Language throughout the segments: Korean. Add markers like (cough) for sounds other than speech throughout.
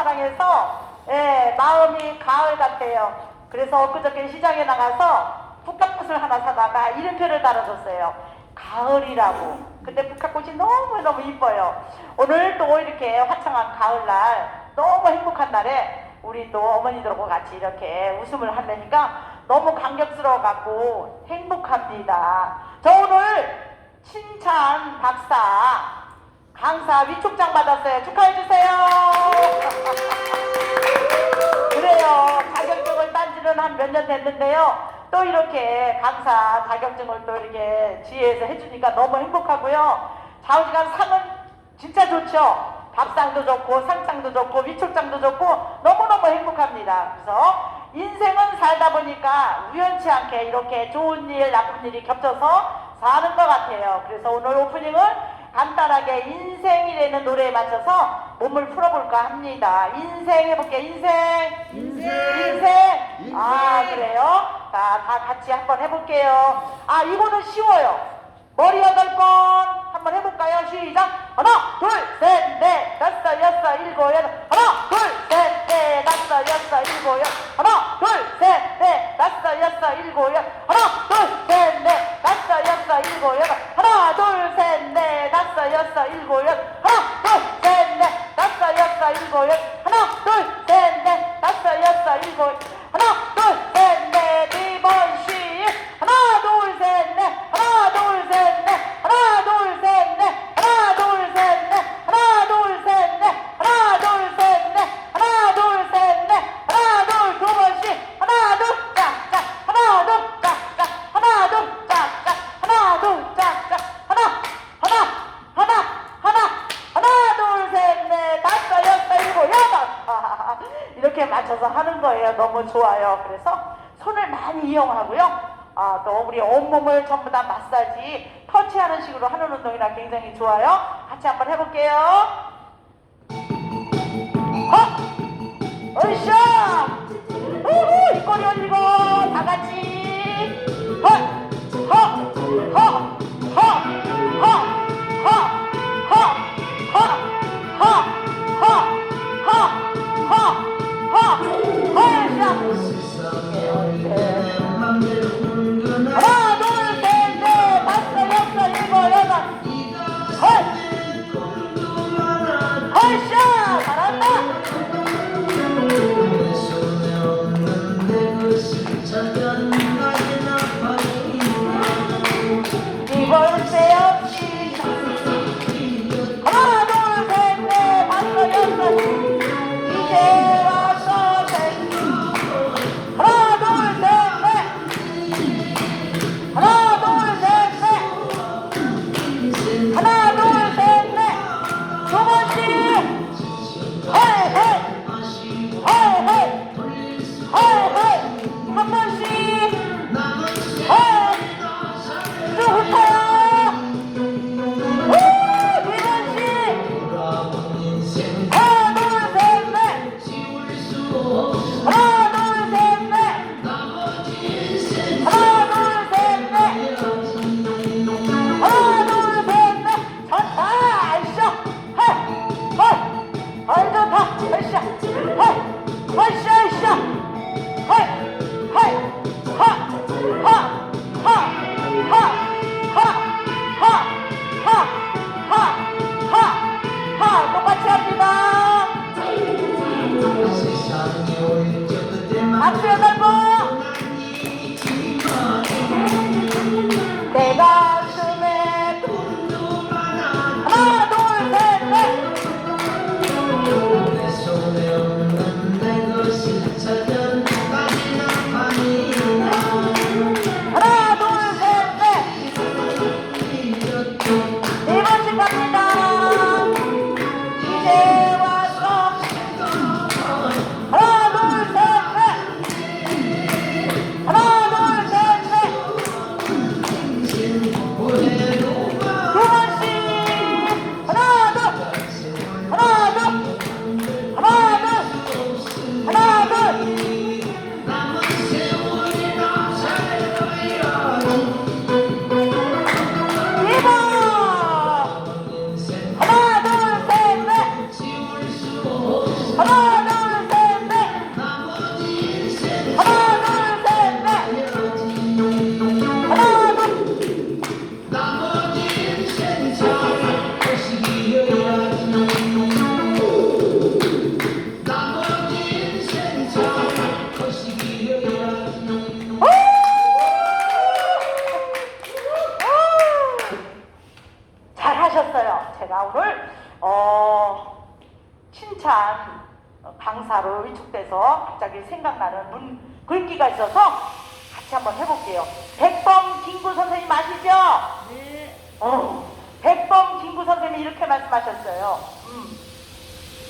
사랑해서 예, 마음이 가을 같아요. 그래서 엊그저께 시장에 나가서 북한꽃을 하나 사다가 이름표를 달아줬어요. 가을이라고. 근데 북한꽃이 너무너무 이뻐요. 오늘 또 이렇게 화창한 가을날 너무 행복한 날에 우리 또 어머니들하고 같이 이렇게 웃음을 한다니까 너무 감격스러워 갖고 행복합니다. 저 오늘 칭찬 박사 강사 위촉장 받았어요. 축하해 주세요. (laughs) 그래요. 자격증을 딴 지는 한 몇 년 됐는데요. 또 이렇게 강사 자격증을 또 이렇게 지혜에서 해주니까 너무 행복하고요. 좌우지간 상은 진짜 좋죠. 밥상도 좋고 상장도 좋고 위촉장도 좋고 너무너무 행복합니다. 그래서 인생은 살다 보니까 우연치 않게 이렇게 좋은 일, 나쁜 일이 겹쳐서 사는 것 같아요. 그래서 오늘 오프닝은 간단하게 인생이라는 노래에 맞춰서 몸을 풀어볼까 합니다. 인생 해볼게요. 인생. 인생. 인생. 인생. 아, 그래요? 자, 다 같이 한번 해볼게요. 아, 이거는 쉬워요. 머리 여덟 번 한번 해볼까요? 시작. 하나, 둘, 셋, 넷, 다섯, 여섯, 일곱, 여덟. 하나, 둘, 셋, 넷, 다섯, 여섯, 일곱, 여덟. 하나, 둘, 셋, 넷, 다섯, 여섯, 일곱, 여덟. 하나, 둘, 셋, 넷, 다섯, 여섯, 일곱, 여덟. 하나, 둘, 셋, 넷, 다섯, 여섯, 일곱, 여덟. 하나, 둘, 셋, 넷, 다섯, 여섯, 일곱, 여덟. 하나, 둘, 셋, 넷, 다섯, 여섯, 일곱, 좋아요. 그래서 손을 많이 이용하고요. 아, 또 우리 온몸을 전부 다 마사지, 터치하는 식으로 하는 운동이라 굉장히 좋아요. 같이 한번 해볼게요. 어? 으쌰! 우후! 이꼬리 올리고, 글귀가 있어서 같이 한번 해볼게요. 백범 김구 선생님 아시죠? 네. 어, 백범 김구 선생님이 이렇게 말씀하셨어요. 음,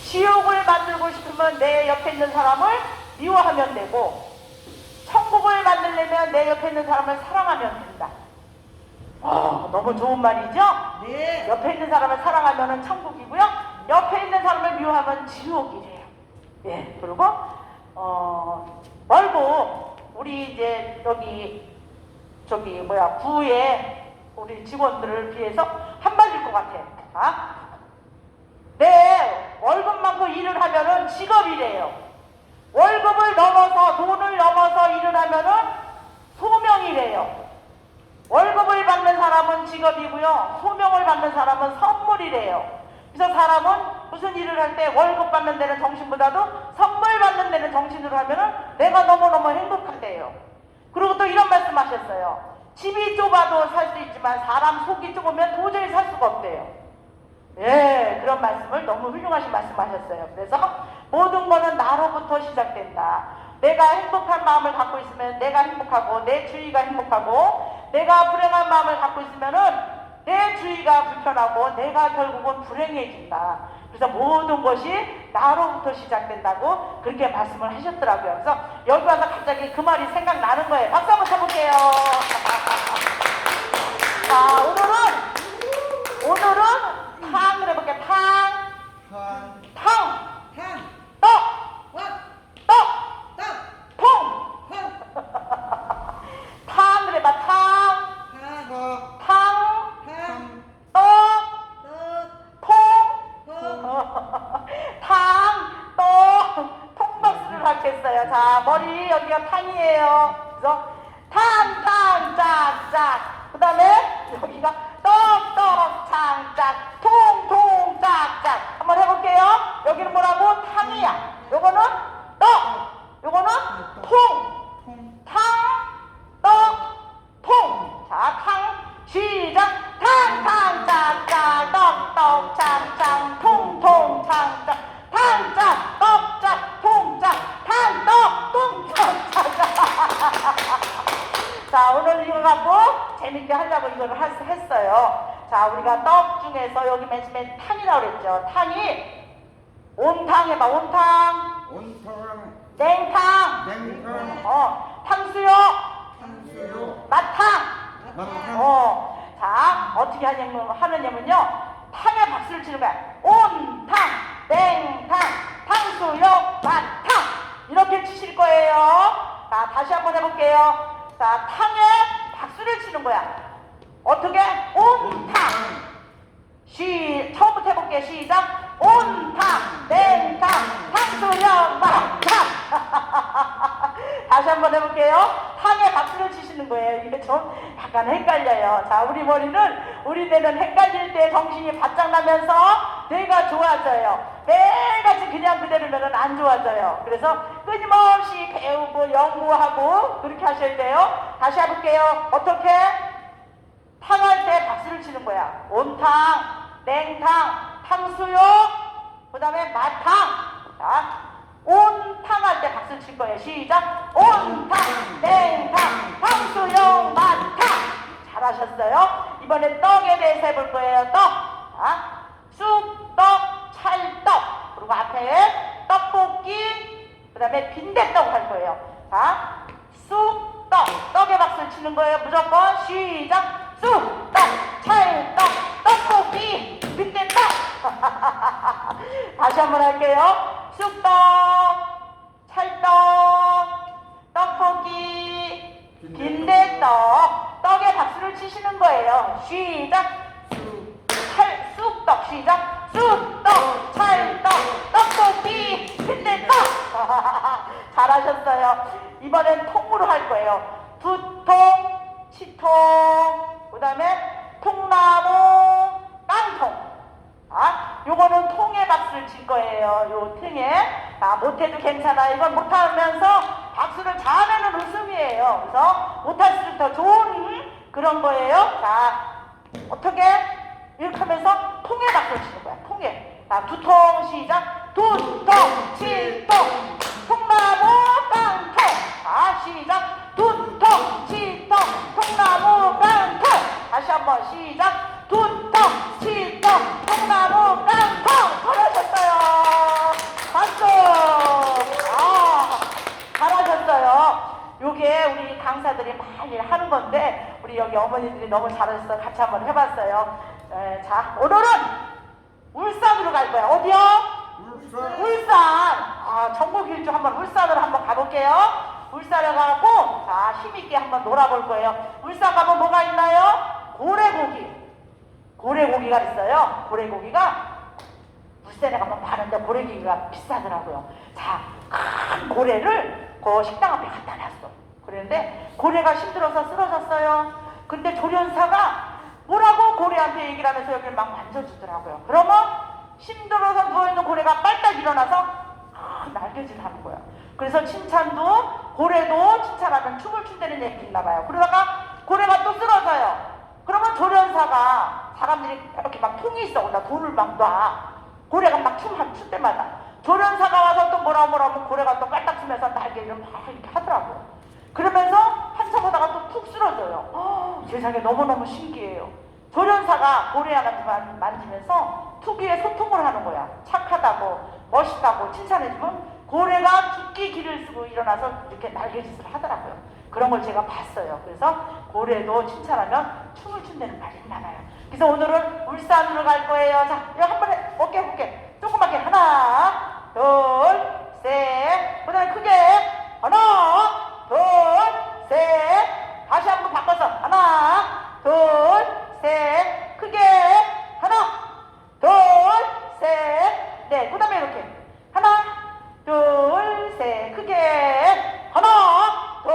지옥을 만들고 싶으면 내 옆에 있는 사람을 미워하면 되고, 천국을 만들려면 내 옆에 있는 사람을 사랑하면 된다. 아, 너무 좋은 말이죠? 네. 옆에 있는 사람을 사랑하면 천국이고요. 옆에 있는 사람을 미워하면 지옥이래요. 예, 그리고, 어, 멀고, 우리 이제 여기, 저기, 뭐야, 구에 우리 직원들을 비해서 한 발일 것 같아. 아? 네, 월급 많고 일을 하면은 직업이래요. 월급을 넘어서, 돈을 넘어서 일을 하면은 소명이래요. 월급을 받는 사람은 직업이고요. 소명을 받는 사람은 선물이래요. 그래서 사람은 무슨 일을 할 때 월급 받는 데는 정신보다도 선물 받는 데는 정신으로 하면은 내가 너무너무 행복하대요. 그리고 또 이런 말씀 하셨어요. 집이 좁아도 살 수 있지만 사람 속이 좁으면 도저히 살 수가 없대요. 예, 그런 말씀을 너무 훌륭하신 말씀 하셨어요. 그래서 모든 거는 나로부터 시작된다. 내가 행복한 마음을 갖고 있으면 내가 행복하고 내 주위가 행복하고 내가 불행한 마음을 갖고 있으면은 내 주위가 불편하고 내가 결국은 불행해진다. 그래서 모든 것이 나로부터 시작된다고 그렇게 말씀을 하셨더라고요. 그래서 여기 와서 갑자기 그 말이 생각나는 거예요. 박수 한번 쳐볼게요. (laughs) 자, 오늘은 오늘은 재밌게 하려고 할- 했어요. 자, 우리가 떡 중에서 여기 맨 처음에 탕이라고 그랬죠. 탕이 온탕 해봐, 온탕. 온탕. 냉탕. 냉탕. 어, 탕수육. 탕수육. 마탕. 마탕. 어, 자, 어떻게 하냐면, 하느냐면요. 탕에 박수를 치는 거야. 온탕, 냉탕, 탕수육, 마탕. 이렇게 치실 거예요. 자, 다시 한번 해볼게요. 자, 탕에 박수를 치는 거야. 어떻게? 온탕. 시, 처음부터 해볼게요. 시작. 온탕, 냉탕, 탕수육, 마탕. (laughs) 다시 한번 해볼게요. 탕에 박수를 치시는 거예요. 이게 좀 약간 헷갈려요. 자, 우리 머리는 우리들은 헷갈릴 때 정신이 바짝 나면서 뇌가 좋아져요. 매일같이 그냥 그대로면 안 좋아져요. 그래서 끊임없이 배우고 연구하고 그렇게 하셔야 돼요. 다시 해볼게요. 어떻게? 탕할 때 박수를 치는 거야. 온탕, 냉탕, 탕수육, 그 다음에 마탕. 자, 온탕 할 때 박수를 칠 거예요. 시작. 온탕, 냉탕, 탕수육, 마탕. 잘하셨어요. 이번에 떡에 대해서 해볼 거예요. 떡. 자, 쑥 떡, 찰떡. 그리고 앞에 떡볶이, 그 다음에 빈대떡 할 거예요. 자, 쑥 떡. 떡에 박수를 치는 거예요. 무조건 시작. 쑥떡, 찰떡, 떡볶이, 빈대떡. 다시 한번 할게요. 쑥떡, 찰떡, 떡볶이, 빈대떡. 떡에 박수를 치시는 거예요. 시작. 찰, 쑥떡 시작. 쑥떡, 찰떡, 떡볶이, 빈대떡. (laughs) 잘하셨어요. 이번엔 통으로 할 거예요. 두통, 치통, 그 다음에 통나무, 깡통. 아, 요거는 통에 박수를 칠 거예요. 요 틈에. 아, 못해도 괜찮아. 이건 못하면서 박수를 잘하면 웃음이에요. 그래서 못할수록 더 좋은 그런 거예요. 자, 어떻게? 이렇게 하면서 통에 박수를 치는 거야. 통에. 자, 두통 시작. 두통, 칠 너무 잘하셔서 같이 한번 해봤어요. 에, 자 오늘은 울산으로 갈 거야 어디요? 울산. 울산. 아 전국 일주 한번 울산으로 한번 가볼게요. 울산에 가고 자 힘있게 한번 놀아볼 거예요. 울산 가면 뭐가 있나요? 고래고기. 고래고기가 있어요. 고래고기가 울산에 가면 파는데 고래고기가 비싸더라고요. 자 큰 고래를 그 식당 앞에 갖다 놨어. 그런데 고래가 힘들어서 쓰러졌어요 근데 조련사가 뭐라고 고래한테 얘기를 하면서 여기를 막 만져주더라고요 그러면 힘들어서 누워있는 고래가 빨딱 일어나서 아, 날개짓 하는 거야. 그래서 칭찬도 고래도 칭찬하면 춤을 춘다는 얘기 있나 봐요. 그러다가 고래가 또 쓰러져요. 그러면 조련사가 사람들이 이렇게 막 통이 있어. 나 돈을 막 놔. 고래가 막춤출 때마다. 조련사가 와서 또 뭐라 뭐라 하면 고래가 또 깔딱 치면서 날개를 막 이렇게 하더라고요. 그러면서 한참 하다가 또 푹 쓰러져요. 어, 세상에 너무너무 신기해요. 조련사가 고래한테 만- 만지면서 특유의 소통을 하는 거야. 착하다고, 멋있다고 칭찬해주면 고래가 죽기 길을 쓰고 일어나서 이렇게 날개짓을 하더라고요. 그런 걸 제가 봤어요. 그래서 고래도 칭찬하면 춤을 춘다는 말이 봐요. 그래서 오늘은 울산으로 갈 거예요. 자, 이거 한 번에 어깨 어깨 조그맣게 하나, 둘, 셋, 그다음에 크게 하나, 둘, 셋, 다시 한번 바꿔서 하나, 둘, 셋, 크게. 하나, 둘, 셋, 네, 그다음에 이렇게. 하나, 둘, 셋, 크게. 하나, 둘,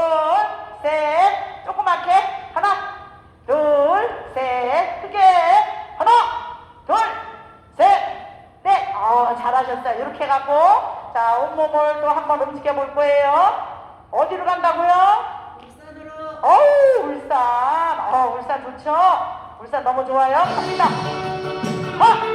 셋, 조그맣게. 하나, 둘, 셋, 크게. 하나, 둘, 셋, 넷. 어, 잘하셨어요. 이렇게 해갖고. 자 온몸을 또 한번 움직여 볼 거예요. 어디로 간다고요? 어우 울산. 어 울산 좋죠? 울산 너무 좋아요? 갑니다. 허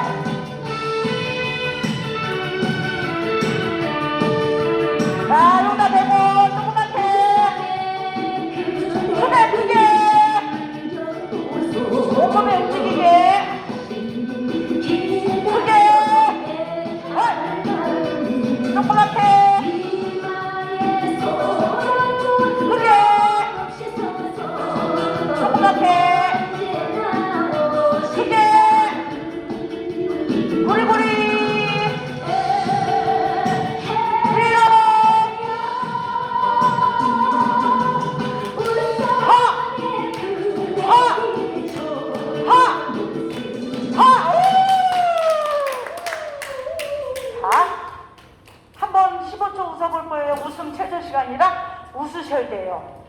허 웃음 최저 시간이라 웃으셔야 돼요.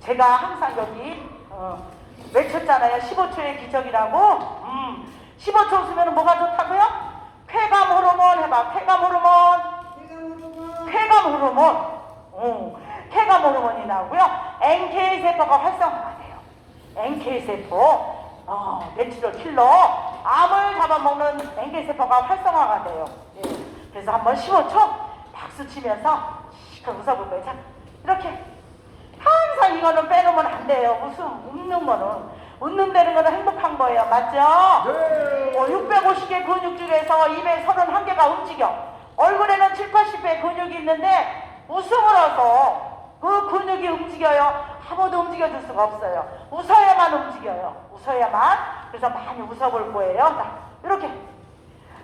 제가 항상 여기 어, 외쳤잖아요. 15초의 기적이라고. 음, 15초 웃으면 뭐가 좋다고요? 쾌감 호르몬 해봐. 쾌감 호르몬. 쾌감 호르몬, 어, 쾌감 호르몬이 나오고요. NK 세포가 활성화가 돼요. NK 세포, 어, 내추럴 킬러, 암을 잡아먹는 NK 세포가 활성화가 돼요. 예. 그래서 한번 15초 박수 치면서 시크 웃어볼 거예요. 자, 이렇게 항상 이거는 빼놓으면 안 돼요. 무슨 웃는 거는 웃는다는 거는 행복한 거예요. 맞죠? 네. 어, 650개 근육 중에서 231개가 움직여. 얼굴에는 7, 80개 근육이 있는데 웃음으로써 그 근육이 움직여요. 아무도 움직여줄 수가 없어요. 웃어야만 움직여요. 웃어야만. 그래서 많이 웃어볼 거예요. 자, 이렇게.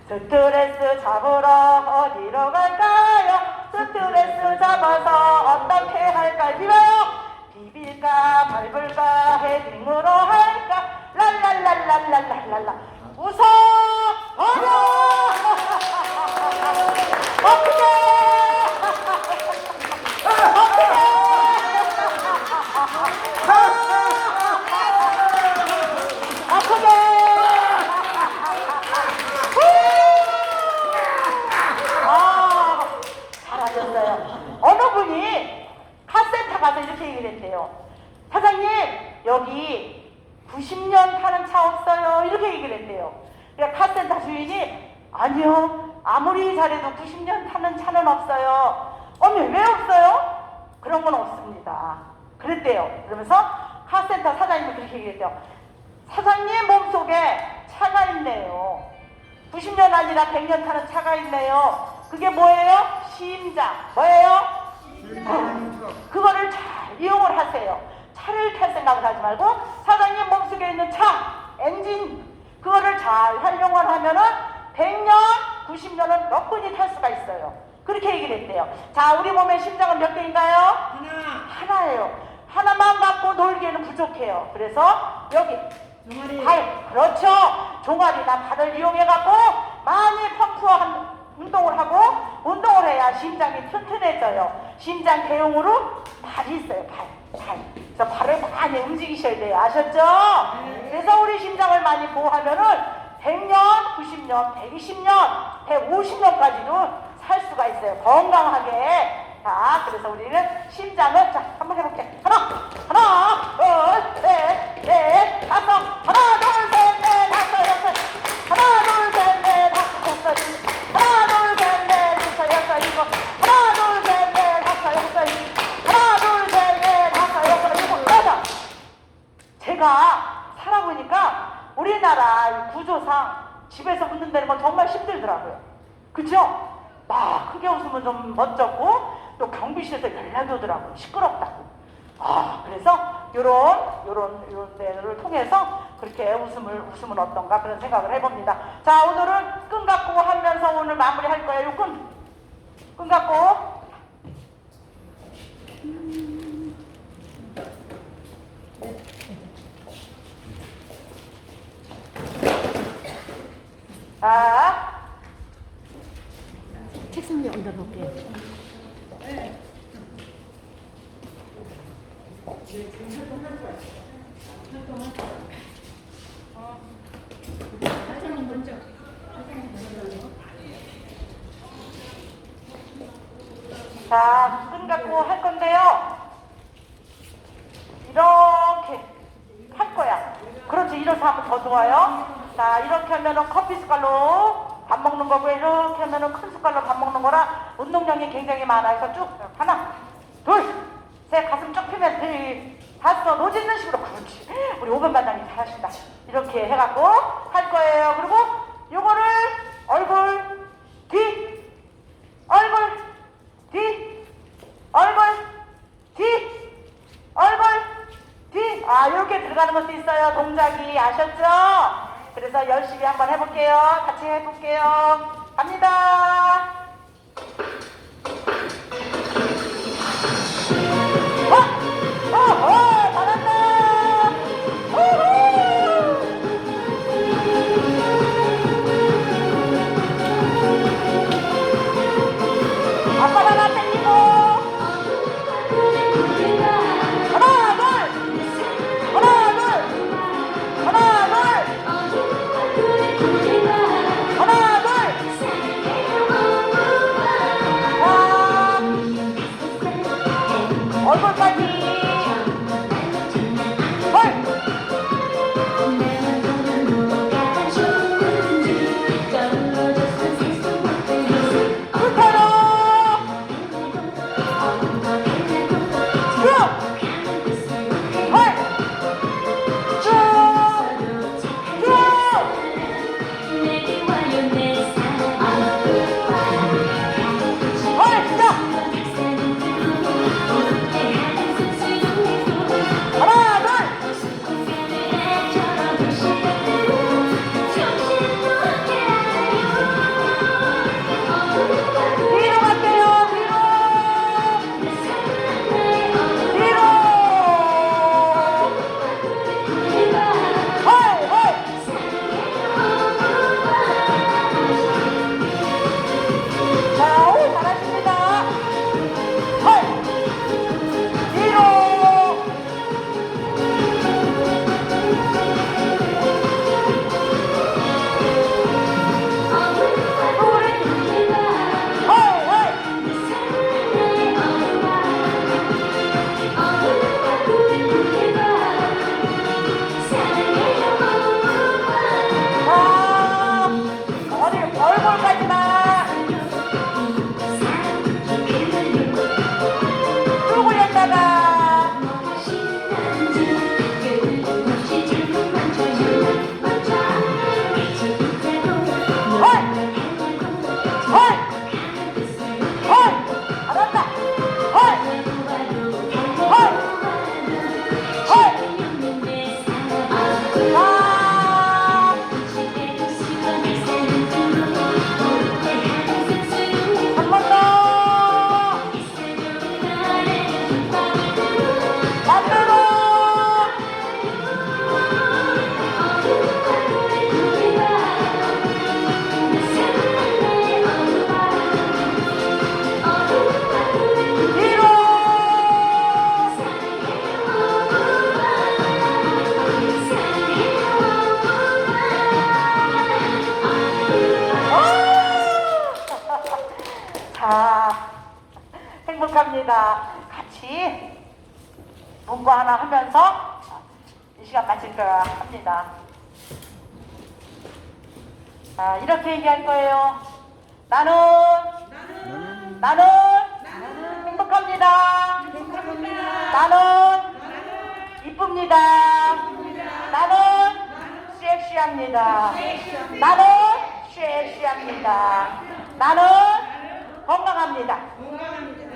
스트레스 잡으러 어디로 갈까요? 스트레스 잡아서 어떻게 할까요? 비벼요! 비빌까 밟을까 헤딩으로 할까 랄랄랄랄랄랄랄라 웃어 어려 (laughs) 어떻게 아, 잘하셨어요. 어느 분이 카센터 가서 이렇게 얘기를 했대요. 사장님, 여기 90년 타는 차 없어요. 이렇게 얘기를 했대요. 그러니까 카센터 주인이 아니요. 아무리 잘해도 90년 타는 차는 없어요. 어머, 왜 없어요? 그런 건 없습니다. 그랬대요. 그러면서 카센터 사장님이 그렇게 얘기했대요. 사장님 몸속에 차가 있네요. 90년 아니라 100년 타는 차가 있네요. 그게 뭐예요? 심장. 뭐예요? 그거를 잘 이용을 하세요. 차를 탈 생각을 하지 말고 사장님 몸속에 있는 차, 엔진 그거를 잘 활용을 하면은 100년, 90년은 몇 분이 탈 수가 있어요. 그렇게 얘기를 했대요. 자, 우리 몸의 심장은 몇 개인가요? 하나. 하나예요. 하나만 갖고 놀기에는 부족해요. 그래서 여기 동아리. 발, 그렇죠. 종아리나 발을 이용해 갖고 많이 펌프한 운동을 하고 운동을 해야 심장이 튼튼해져요. 심장 대용으로 발이 있어요. 발, 발. 그래서 발을 많이 움직이셔야 돼요. 아셨죠? 그래서 우리 심장을 많이 보호하면은 100년, 90년, 120년, 150년까지도 살 수가 있어요. 건강하게. 자, 그래서 우리는 심장을 자 한번 해볼게. 하나, 하나, 둘, 셋, 넷, 다섯, 하나, 둘, 제가 살아보니까 우리나라 이 구조상 집에서 웃는다는 건 정말 힘들더라고요. 그죠? 막 크게 웃으면 좀 멋졌고 또 경비실에서 연락이 오더라고요. 시끄럽다고. 아, 그래서 요런 요런 요런 데를 통해서 그렇게 웃음을 웃으면 어떤가 그런 생각을 해봅니다. 자, 오늘은 끈 갖고 하면서 오늘 마무리할 거예요. 요 끈. 끈 갖고 자, 책상 위에 얹어놓을게요. 자, 끈 갖고 할 건데요. 이렇게 할 거야. 그렇지, 이렇게 하면 더 좋아요. 자, 이렇게 하면은 커피 숟갈로 밥 먹는 거고, 이렇게 하면은 큰 숟갈로 밥 먹는 거라 운동량이 굉장히 많아서 쭉. 하나, 둘, 셋, 가슴 쭉 펴면 들, 다섯, 노 짓는 식으로. 그렇지. 우리 오번 반장님 잘하신다. 이렇게 해갖고 할 거예요. 그리고 요거를 얼굴, 뒤, 얼굴, 뒤, 얼굴, 뒤, 얼굴, 뒤. 아, 이렇게 들어가는 것도 있어요. 동작이. 아셨죠? 해볼게요. 같이 해볼게요. 갑니다. 섹시합니다. 나는 섹시합니다. 나는 건강합니다.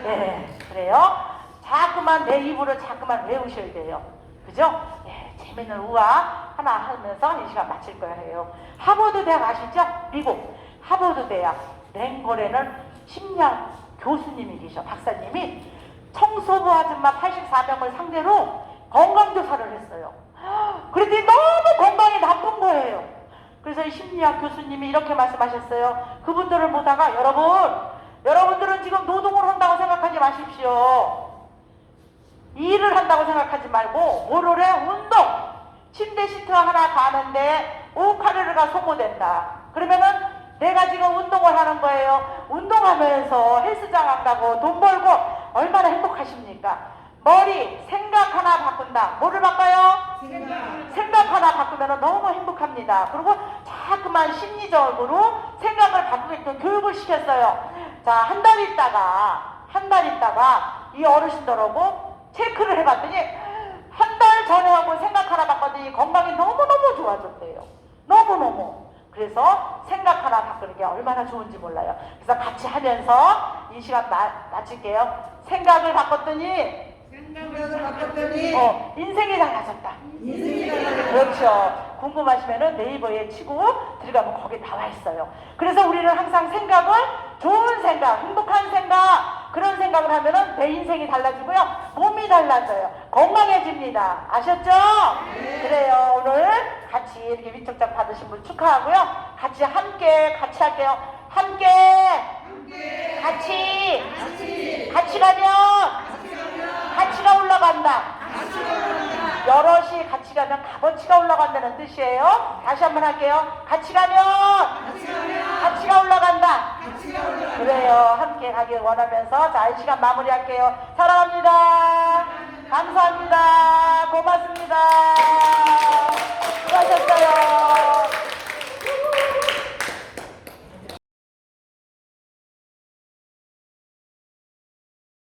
네, 그래요. 자꾸만 내 입으로 자꾸만 외우셔야 돼요. 그죠? 네, 재밌는 우화 하나 하면서 이 시간 마칠 거예요. 하버드 대학 아시죠? 미국 하버드 대학 랭거에는 심리학 교수님이 계셔, 박사님이 청소부 아줌마 84명을 상대로 건강조사를 했어요. 그랬더니 너무 건강이 나쁜 거예요. 그래서 이 심리학 교수님이 이렇게 말씀하셨어요. 그분들을 보다가 여러분, 여러분들은 지금 노동을 한다고 생각하지 마십시오. 일을 한다고 생각하지 말고 해? 운동! 침대 시트 하나 가는데 5칼로리가 소모된다. 그러면은 내가 지금 운동을 하는 거예요. 운동하면서 헬스장 간다고 돈 벌고 얼마나 행복하십니까? 머리, 생각 하나 바꾼다. 뭐를 바꿔요? 생각 하나 바꾸면 너무 행복합니다. 그리고 자꾸만 심리적으로 생각을 바꾸게끔 교육을 시켰어요. 자, 한 달 있다가, 한 달 있다가 이 어르신들하고 체크를 해봤더니 한 달 전에 하고 생각 하나 바꿨더니 건강이 너무너무 좋아졌대요. 너무너무. 그래서 생각 하나 바꾸는 게 얼마나 좋은지 몰라요. 그래서 같이 하면서 이 시간 마, 마칠게요. 생각을 바꿨더니 생각을 바꿨더니 어, 인생이 달라졌다. 인생이 달라졌다. 그렇죠. 궁금하시면은 네이버에 치고 들어가면 거기 나와 있어요. 그래서 우리는 항상 생각을 좋은 생각, 행복한 생각, 그런 생각을 하면은 내 인생이 달라지고요. 몸이 달라져요. 건강해집니다. 아셨죠? 그래요. 오늘 같이 이렇게 위촉장 받으신 분 축하하고요. 같이 함께, 같이 할게요. 함께, 같이, 같이 가면, 가치가 올라간다. 여럿이 같이 가면 값어치가 올라간다는 뜻이에요. 다시 한번 할게요. 같이 가면 가치가 올라간다. 그래요. 함께 가길 원하면서 자, 이 시간 마무리할게요. 사랑합니다. 감사합니다. 고맙습니다. 수고하셨어요.